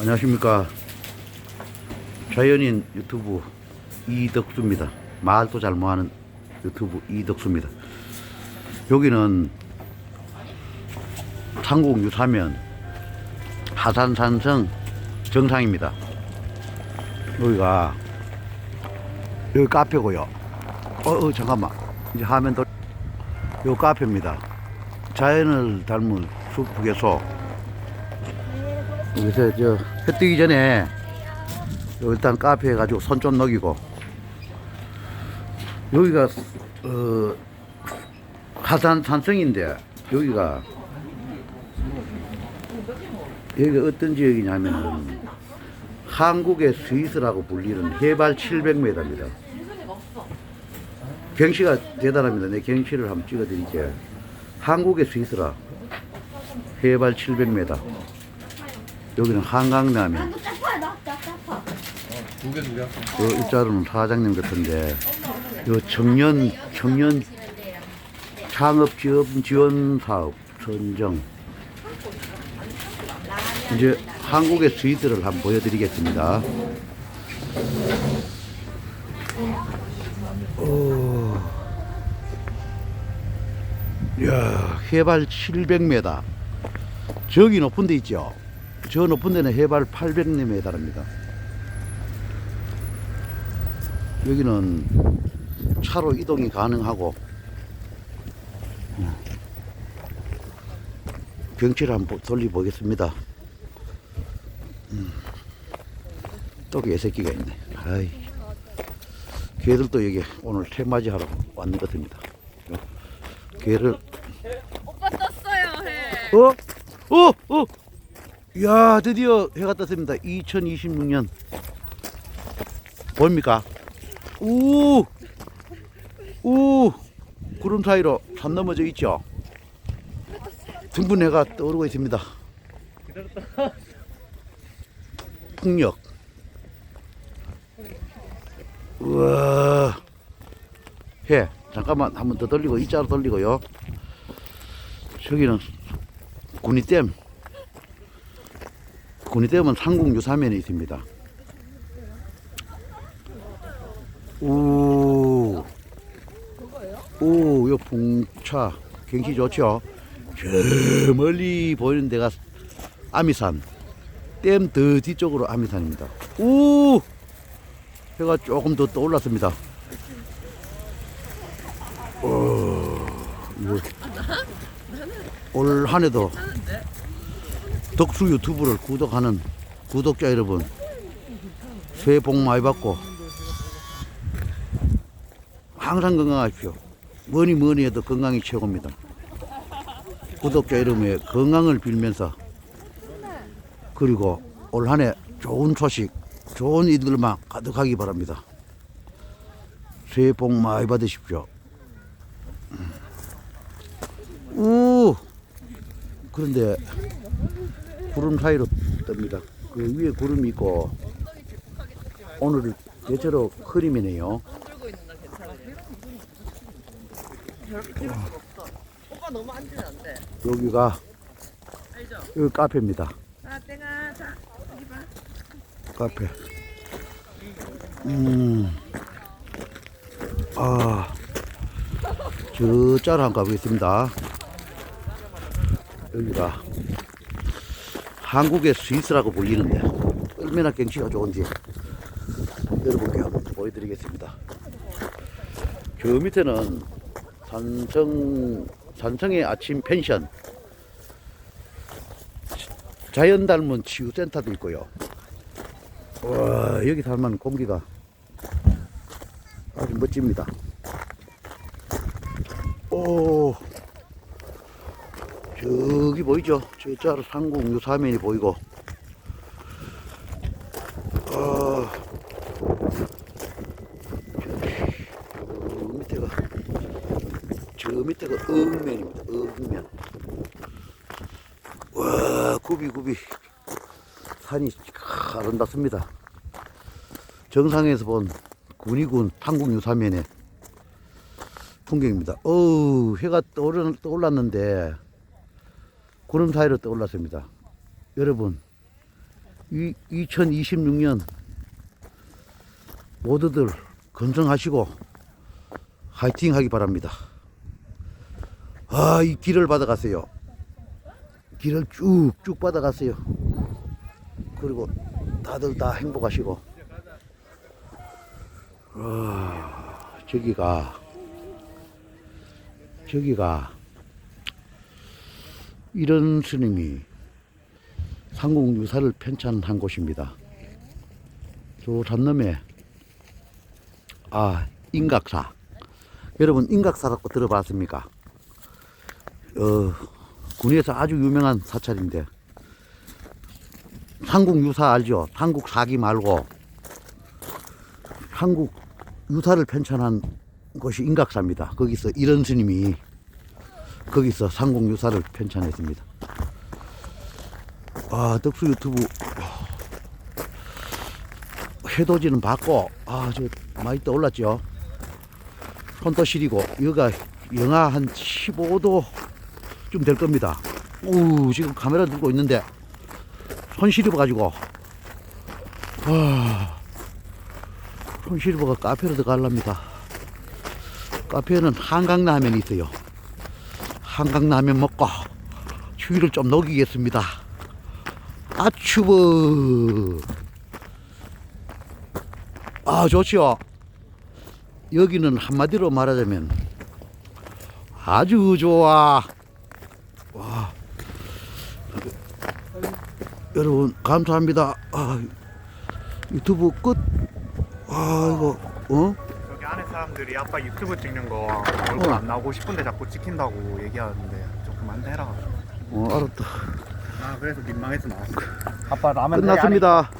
안녕하십니까. 자연인 유튜브 이덕수입니다. 말도 잘 못하는 유튜브 이덕수입니다. 여기는 상국 유사면 하산산성 정상입니다. 여기가 여기 카페고요. 어, 어 잠깐만. 이제 화면 돌. 요 카페입니다. 자연을 닮은 숲국에서 여기서 저해 뜨기 전에 요 일단 카페에 가지고 손 좀 녹이고 여기가 어 하산 산성인데 여기가 여기가 어떤 지역이냐면은 한국의 스위스라고 불리는 해발 700m입니다. 경치가 대단합니다. 내 경치를 한번 찍어드릴게요. 한국의 스위스라 해발 700m. 여기는 한강라면. 두개 두 개. 요 일자로는 사장님 같은데 요 청년 청년 창업 지원 지원 사업 선정 이제 한국의 스위스를 한번 보여드리겠습니다. 오, 야 해발 700m 저기 높은 데 있죠. 저 높은 데는 해발 800m에 달합니다. 여기는 차로 이동이 가능하고 음. 경치를 한번 돌려보겠습니다. 음. 또 개새끼가 있네. 아이. 개들도 여기 오늘 새맞이 하러 왔는 것 같습니다. 개를 오빠 떴어요 해. 어? 어? 어? 야 드디어 해가 떴습니다 2026년 보입니까? 우! 우! 구름 사이로 산 넘어져 있죠? 둥근 해가 떠오르고 있습니다 풍력 우와 해 잠깐만 한번 더 돌리고 이자로 돌리고요 저기는 군위댐 군위댐은 상국 유사면에 있습니다 오, 오, 요 풍차 경치 좋죠. 저 멀리 보이는 데가 아미산, 댐 더 뒤쪽으로 아미산입니다. 오, 해가 조금 더 떠올랐습니다. 어, 이거 올 한해도 덕수 유튜브를 구독하는 구독자 여러분 새해 복 많이 받고 항상 건강하십시오. 뭐니 뭐니 해도 건강이 최고입니다. 구독자 여러분의 건강을 빌면서 그리고 올 한해 좋은 소식, 좋은 일들만 가득하기 바랍니다. 새해 복 많이 받으십시오. 음. 우 그런데 구름 사이로 뜹니다. 그 위에 구름이 있고 오늘 대체로 흐림이네요. 오빠 너무 앉으면 안 돼. 여기가? 여기 카페입니다. 여기 봐. 카페. 음. 아. 저 짜로 한번 가보겠습니다. 여기가 한국의 스위스라고 불리는데 얼마나 경치가 좋은지 여러분께 한번 보여드리겠습니다. 저 밑에는 산성 산성의 아침 펜션 자연 닮은 치유센터도 있고요. 와 여기 살만 공기가 아주 멋집니다. 오 저기 보이죠? 저 자로 상공 유사면이 보이고 아, 저 밑에가 어흥면입니다. 어흥면 와 굽이 산이 아름답습니다. 정상에서 본 군위군 판국 유사면의 풍경입니다. 어우 해가 떠올랐는데 구름 사이로 떠올랐습니다. 여러분 이 2026년 모두들 건강하시고 화이팅 하기 바랍니다. 아, 이 길을 받아가세요. 길을 쭉쭉 받아가세요. 그리고 다들 다 행복하시고. 아, 저기가, 저기가, 이런 스님이 상공 유사를 편찬한 곳입니다. 저 산놈에, 아, 인각사. 여러분, 인각사라고 들어봤습니까? 어, 군에서 아주 유명한 사찰인데 한국 유사 알죠? 한국 사기 말고 한국 유사를 편찬한 곳이 인각사입니다. 거기서 이런 스님이 거기서 상공 유사를 편찬했습니다. 아 덕수 유튜브 해돋이는 받고 아 저 많이 떠올랐죠. 손도 시리고 여기가 영하 한 15도 좀될 겁니다. 우 지금 카메라 들고 있는데 손 시리버가지고 와손 시리버가 카페로 들어가랍니다. 카페에는 한강라면이 있어요. 한강라면 먹고 추위를 좀 녹이겠습니다. 아추브 아 좋지요. 여기는 한마디로 말하자면 아주 좋아. 와. 여러분 감사합니다. 아, 유튜브 끝. 아 이거 어? 사람들이 아빠 유튜브 찍는 거 얼굴 어. 안 나오고 싶은데 자꾸 찍힌다고 얘기하는데 조금 안 되라. 어 알았다. 아 그래서 민망해서 나왔어. 아빠 라면 끝났습니다.